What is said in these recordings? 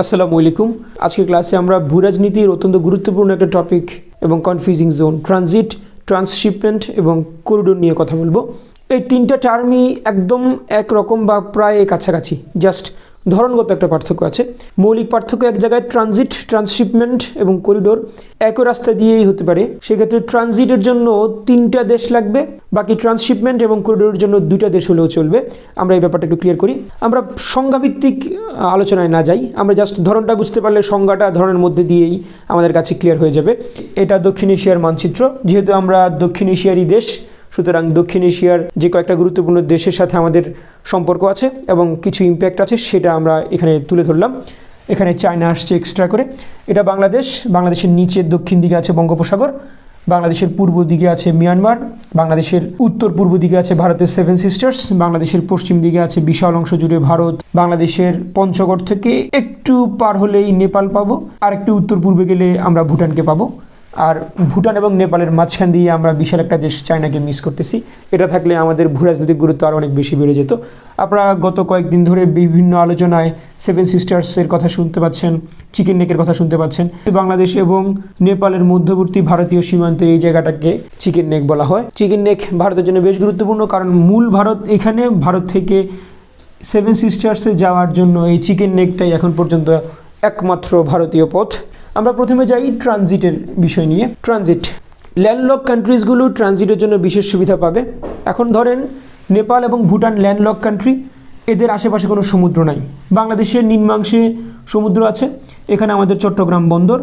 আসসালামু আলাইকুম। আজকে ক্লাসে আমরা ভূরাজনীতির অত্যন্ত গুরুত্বপূর্ণ একটা টপিক এবং কনফিউজিং জোন ট্রানজিট ট্রান্সশিপমেন্ট এবং করিডোর নিয়ে কথা বলব। এই তিনটা টার্মই একদম একরকম বা প্রায় কাছাকাছি। জাস্ট ধরনগত একটা পার্থক্য আছে। মৌলিক পার্থক্য এক জায়গায় ট্রানজিট ট্রান্সশিপমেন্ট এবং করিডোর একই রাস্তা দিয়েই হতে পারে। সেক্ষেত্রে ট্রানজিটের জন্য তিনটা দেশ লাগবে, বাকি ট্রান্সশিপমেন্ট এবং করিডোরের জন্য দুইটা দেশ হলেও চলবে। আমরা এই ব্যাপারটা একটু ক্লিয়ার করি। আমরা সংজ্ঞাভিত্তিক আলোচনায় না যাই। আমরা জাস্ট ধরনটা বুঝতে পারলে সংজ্ঞাটা ধরনের মধ্যে দিয়েই আমাদের কাছে ক্লিয়ার হয়ে যাবে। এটা দক্ষিণ এশিয়ার মানচিত্র। যেহেতু আমরা দক্ষিণ এশিয়ারই দেশ সুতরাং দক্ষিণ এশিয়ার যে কয়েকটা গুরুত্বপূর্ণ দেশের সাথে আমাদের সম্পর্ক আছে এবং কিছু ইম্প্যাক্ট আছে, সেটা আমরা এখানে তুলে ধরলাম। এখানে চায়না আসছে এক্সট্রা করে। এটা বাংলাদেশ, বাংলাদেশের নিচের দক্ষিণ দিকে আছে বঙ্গোপসাগর, বাংলাদেশের পূর্ব দিকে আছে মিয়ানমার, বাংলাদেশের উত্তর পূর্ব দিকে আছে ভারতের সেভেন সিস্টার্স বাংলাদেশের পশ্চিম দিকে আছে বিশাল অংশ জুড়ে ভারত, বাংলাদেশের পঞ্চগড় থেকে একটু পার হলেই নেপাল পাবো আর একটু উত্তর পূর্বে গেলে আমরা ভুটানকে পাবো। আর ভুটান এবং নেপালের মাঝখান দিয়ে আমরা বিশাল একটা দেশ চায়নাকে মিস করতেছি। এটা থাকলে আমাদের ভূরাজনৈতিক গুরুত্ব আরও অনেক বেশি বেড়ে যেত। আপনারা গত কয়েকদিন ধরে বিভিন্ন আলোচনায় সেভেন সিস্টার্সের কথা শুনতে পাচ্ছেন চিকেন নেকের কথা শুনতে পাচ্ছেন। বাংলাদেশ এবং নেপালের মধ্যবর্তী ভারতীয় সীমান্তের এই জায়গাটাকে চিকেন নেক বলা হয়। চিকেন নেক ভারতের জন্য বেশ গুরুত্বপূর্ণ কারণ মূল ভারত এখানে, ভারত থেকে সেভেন সিস্টার্সে যাওয়ার জন্য এই চিকেন নেকটাই এখন পর্যন্ত একমাত্র ভারতীয় পথ। আমরা প্রথমে যাই ট্রানজিটের বিষয় নিয়ে। ট্রানজিট ল্যান্ডলক কান্ট্রিজগুলো ট্রানজিটের জন্য বিশেষ সুবিধা পাবে। এখন ধরেন, নেপাল এবং ভুটান ল্যান্ডলক কান্ট্রি এদের আশেপাশে কোনো সমুদ্র নাই। বাংলাদেশের নিম্নাংশে সমুদ্র আছে, এখানে আমাদের চট্টগ্রাম বন্দর।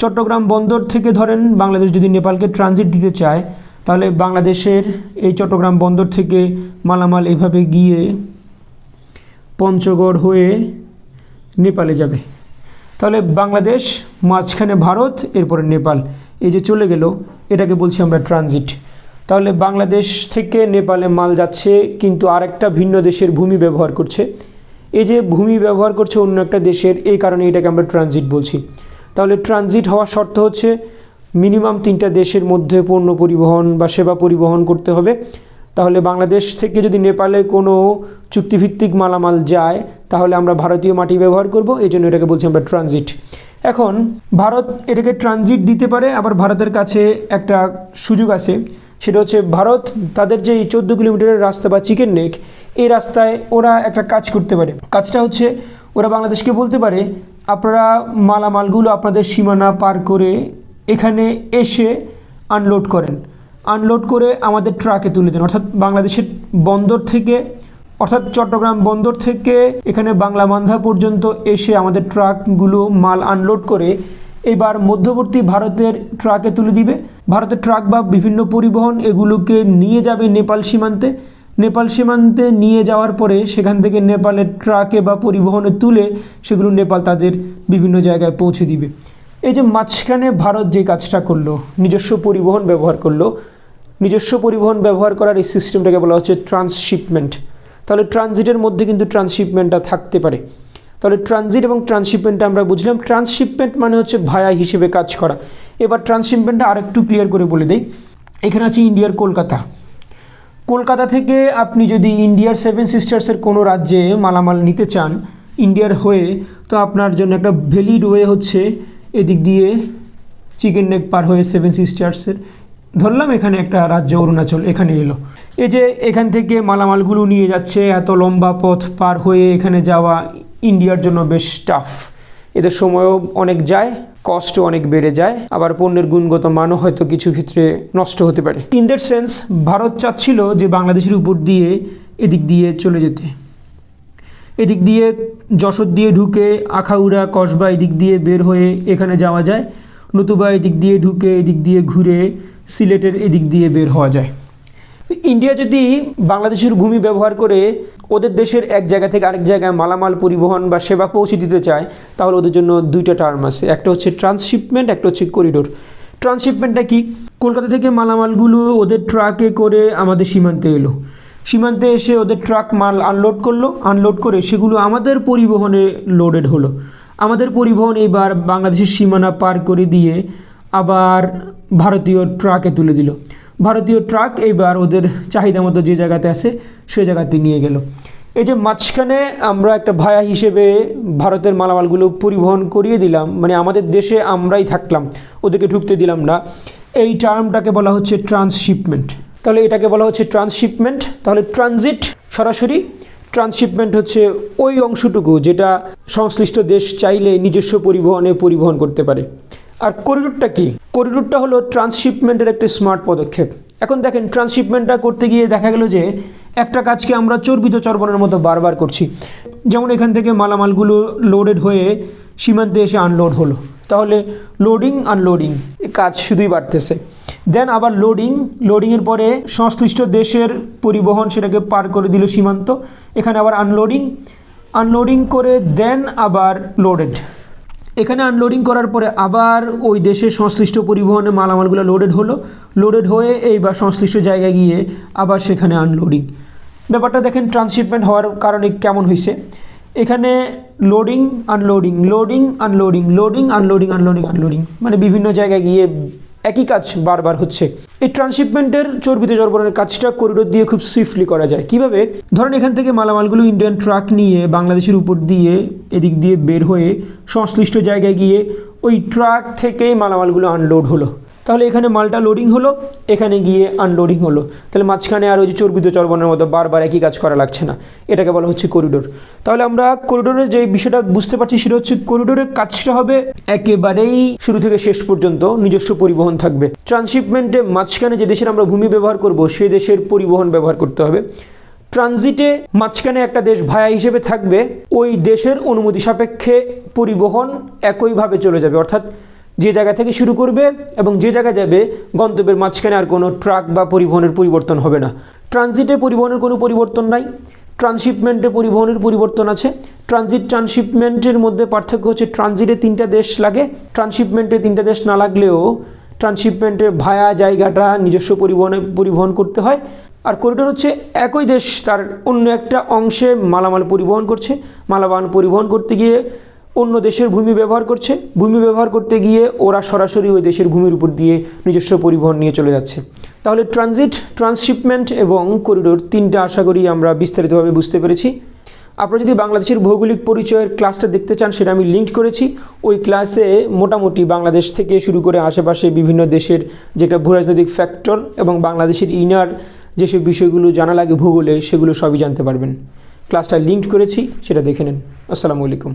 চট্টগ্রাম বন্দর থেকে ধরেন, বাংলাদেশ যদি নেপালকে ট্রানজিট দিতে চায়, তাহলে বাংলাদেশের এই চট্টগ্রাম বন্দর থেকে মালামাল এভাবে গিয়ে পঞ্চগড় হয়ে নেপালে যাবে। তাহলে বাংলাদেশ, মাঝখানে ভারত, এরপরে নেপাল। এই যে চলে গেল, এটাকে বলছি আমরা ট্রানজিট। তাহলে বাংলাদেশ থেকে নেপালে মাল যাচ্ছে, কিন্তু আরেকটা ভিন্ন দেশের ভূমি ব্যবহার করছে। এই যে ভূমি ব্যবহার করছে অন্য একটা দেশের, এই কারণে এটাকে আমরা ট্রানজিট বলছি। তাহলে ট্রানজিট হওয়ার শর্ত হচ্ছে, মিনিমাম তিনটা দেশের মধ্যে পণ্য পরিবহন বা সেবা পরিবহন করতে হবে। তাহলে বাংলাদেশ থেকে যদি নেপালে কোনো চুক্তিভিত্তিক মালামাল যায়, তাহলে আমরা ভারতীয় মাটি ব্যবহার করব এই জন্য এটাকে বলছি আমরা ট্রানজিট এখন ভারত এটাকে ট্রানজিট দিতে পারে, আবার ভারতের কাছে একটা সুযোগ আছে। সেটা হচ্ছে ভারত তাদের যে চোদ্দ কিলোমিটারের রাস্তা বা চিকেন নেক এই রাস্তায় ওরা একটা কাজ করতে পারে। কাজটা হচ্ছে ওরা বাংলাদেশকে বলতে পারে, আপনারা মালামালগুলো আপনাদের সীমানা পার করে এখানে এসে আনলোড করেন। আনলোড করে আমাদের ট্রাকে তুলে দেন। অর্থাৎ বাংলাদেশের বন্দর থেকে, অর্থাৎ চট্টগ্রাম বন্দর থেকে এখানে বাংলা মান্ধা পর্যন্ত এসে আমাদের ট্রাকগুলো মাল আনলোড করে এবার মধ্যবর্তী ভারতের ট্রাকে তুলে দিবে। ভারতের ট্রাক বা বিভিন্ন পরিবহন এগুলোকে নিয়ে যাবে নেপাল সীমান্তে। নেপাল সীমান্তে নিয়ে যাওয়ার পরে সেখান থেকে নেপালের ট্রাকে বা পরিবহনে তুলে সেগুলো নেপাল তাদের বিভিন্ন জায়গায় পৌঁছে দিবে। এই যে মাঝখানে ভারত যে কাজটা করল, নিজস্ব পরিবহন ব্যবহার করল নিজস্ব পরিবহন ব্যবহার করার এই সিস্টেমটাকে বলা হচ্ছে ট্রান্সশিপমেন্ট তাহলে ট্রানজিটের মধ্যে কিন্তু ট্রান্সশিপমেন্টটা থাকতে পারে। তাহলে ট্রানজিট এবং ট্রান্সশিপমেন্টটা আমরা বুঝলাম। ট্রান্সশিপমেন্ট মানে হচ্ছে ভায়া হিসেবে কাজ করা। এবার ট্রান্সশিপমেন্টটা আরেকটু ক্লিয়ার করে বলে দেই। এখানে আছে ইন্ডিয়ার কলকাতা। কলকাতা থেকে আপনি যদি ইন্ডিয়ার সেভেন সিস্টার্সের কোনো রাজ্যে মালামাল নিতে চান, ইন্ডিয়ার হয়ে, তো আপনার জন্য একটা ভ্যালিড ওয়ে হচ্ছে এদিক দিয়ে চিকেন নেক পার হয়ে সেভেন সিস্টার্সের ধরলাম এখানে একটা রাজ্য অরুণাচল এখানে এলো। এই যে এখান থেকে মালামালগুলো নিয়ে যাচ্ছে, এত লম্বা পথ পার হয়ে এখানে যাওয়া ইন্ডিয়ার জন্য বেশ টাফ এদের সময়ও অনেক যায় কষ্ট অনেক বেড়ে যায়, আবার পণ্যের গুণগত মানও হয়তো কিছু ক্ষেত্রে নষ্ট হতে পারে। ইন দ্যাট সেন্স ভারত চাচ্ছিল যে বাংলাদেশের উপর দিয়ে এদিক দিয়ে চলে যেতে। এদিক দিয়ে যশোর দিয়ে ঢুকে আখাউড়া, কসবা এদিক দিয়ে বের হয়ে এখানে যাওয়া যায়, নতুবা এদিক দিয়ে ঢুকে এদিক দিয়ে ঘুরে সিলেটের এদিক দিয়ে বের হওয়া যায়। ইন্ডিয়া যদি বাংলাদেশের ভূমি ব্যবহার করে ওদের দেশের এক জায়গা থেকে আরেক জায়গায় মালামাল পরিবহন বা সেবা পৌঁছে দিতে চায়, তাহলে ওদের জন্য দুইটা টার্ম আছে। একটা হচ্ছে ট্রান্সশিপমেন্ট একটা হচ্ছে করিডোর ট্রান্সশিপমেন্টটা কি? কলকাতা থেকে মালামালগুলো ওদের ট্রাকে করে আমাদের সীমান্তে এলো। সীমান্তে এসে ওদের ট্রাক মাল আনলোড করল। আনলোড করে সেগুলো আমাদের পরিবহনে লোডেড হলো। আমাদের পরিবহন এবার বাংলাদেশের সীমানা পার করে দিয়ে আবার ভারতীয় ট্রাকে তুলে দিল। ভারতীয় ট্রাক এইবার ওদের চাহিদা মতো যে জায়গাতে আছে, সে জায়গাতে নিয়ে গেল। এই যে মাঝখানে আমরা একটা ভায়া হিসেবে ভারতের মালামালগুলো পরিবহন করিয়ে দিলাম মানে আমাদের দেশে আমরাই থাকলাম, ওদেরকে ঢুকতে দিলাম না। এই টার্মটাকে বলা হচ্ছে ট্রান্সশিপমেন্ট। তাহলে এটাকে বলা হচ্ছে ট্রান্সশিপমেন্ট। তাহলে ট্রানজিট সরাসরি, ট্রান্সশিপমেন্ট হচ্ছে ওই অংশটুকু যেটা সংশ্লিষ্ট দেশ চাইলে নিজস্ব পরিবহনে পরিবহন করতে পারে। আর করিডোরটা কি? করিডোরটা হলো ট্রান্সশিপমেন্টের একটি স্মার্ট পদক্ষেপ। এখন দেখেন ট্রান্সশিপমেন্টটা করতে গিয়ে দেখা গেল যে একটা কাজকে আমরা চর্বিত চর্বণের মতো বারবার করছি। যেমন এখান থেকে মালামালগুলো লোডেড হয়ে সীমান্তে এসে আনলোড হলো। তাহলে লোডিং আনলোডিং কাজ শুধুই বাড়তেছে। দেন আবার লোডিং লোডিংয়ের পরে সংশ্লিষ্ট দেশের পরিবহন সেটাকে পার করে দিল সীমান্ত। এখানে আবার আনলোডিং আনলোডিং করে দেন আবার লোডেড এখানে আনলোডিং করার পরে আবার ওই দেশের সংশ্লিষ্ট পরিবহনে মালামালগুলো লোডেড হলো। লোডেড হয়ে এইবার সংশ্লিষ্ট জায়গায় গিয়ে আবার সেখানে আনলোডিং ব্যাপারটা দেখেন ট্রান্সশিপমেন্ট হওয়ার কারণে কেমন হয়েছে। এখানে loading unloading loading unloading loading unloading unloading unloading মানে বিভিন্ন জায়গায় গিয়ে একই কাজ বারবার হচ্ছে। এই ট্রান্সশিপমেন্টের চর্বিতে জর্বরণের কাজটা করিডোর দিয়ে খুব সুইফটলি করা যায়। কীভাবে? ধরেন এখান থেকে মালামালগুলো ইন্ডিয়ান ট্রাক নিয়ে বাংলাদেশের উপর দিয়ে এদিক দিয়ে বের হয়ে সংশ্লিষ্ট জায়গায় গিয়ে ওই ট্রাক থেকেই মালামালগুলো আনলোড হলো। তাহলে এখানে মালটা লোডিং হলো, এখানে গিয়ে আনলোডিং হলো। তাহলে মাঝখানে আর ওই যে চর্বিত চর্বণের মতো বারবার একই কাজ করা লাগছে না। এটাকে বলা হচ্ছে করিডোর তাহলে আমরা করিডোরের যে বিষয়টা বুঝতে পারছি সেটা হচ্ছে করিডোরের কাজটা হবে একেবারেই শুরু থেকে শেষ পর্যন্ত নিজস্ব পরিবহন থাকবে। ট্রান্সশিপমেন্টে মাঝখানে যে দেশের আমরা ভূমি ব্যবহার করব সেই দেশের পরিবহন ব্যবহার করতে হবে। ট্রানজিটে মাঝখানে একটা দেশ ভায়া হিসেবে থাকবে, ওই দেশের অনুমতি সাপেক্ষে পরিবহন একইভাবে চলে যাবে। অর্থাৎ যে জায়গা থেকে শুরু করবে এবং যে জায়গায় যাবে, গন্তব্যের মাঝখানে আর কোনো ট্রাক বা পরিবহনের পরিবর্তন হবে না। ট্রানজিটে পরিবহনের কোনো পরিবর্তন নাই। ট্রান্সশিপমেন্টে পরিবহনের পরিবর্তন আছে। ট্রানজিট ট্রান্সশিপমেন্টের মধ্যে পার্থক্য হচ্ছে ট্রানজিটে তিনটা দেশ লাগে। ট্রান্সশিপমেন্টে তিনটা দেশ না লাগলেও ট্রান্সশিপমেন্টের ভায়া জায়গাটা, নিজস্ব পরিবহনে পরিবহন করতে হয়। আর করিডোর হচ্ছে একই দেশ, তার অন্য একটা অংশে মালামাল পরিবহন করছে। মালামাল পরিবহন করতে গিয়ে অন্য দেশের ভূমি ব্যবহার করছে। ভূমি ব্যবহার করতে গিয়ে ওরা সরাসরি ওই দেশের ভূমির উপর দিয়ে নিজস্ব পরিবহন নিয়ে চলে যাচ্ছে। তাহলে ট্রানজিট ট্রান্সশিপমেন্ট এবং করিডোর তিনটা আশা করি আমরা বিস্তারিতভাবে বুঝতে পেরেছি। আপনারা যদি বাংলাদেশের ভৌগোলিক পরিচয়ের ক্লাসটা দেখতে চান, সেটা আমি লিঙ্ক করেছি। ওই ক্লাসে মোটামুটি বাংলাদেশ থেকে শুরু করে আশেপাশে বিভিন্ন দেশের যেটা ভূরাজনৈতিক ফ্যাক্টর এবং বাংলাদেশের ইনার যেসব বিষয়গুলো জানা লাগে ভূগোলে, সেগুলো সবই জানতে পারবেন। ক্লাসটা লিঙ্ক করেছি, সেটা দেখে নেন। আসসালামু আলাইকুম।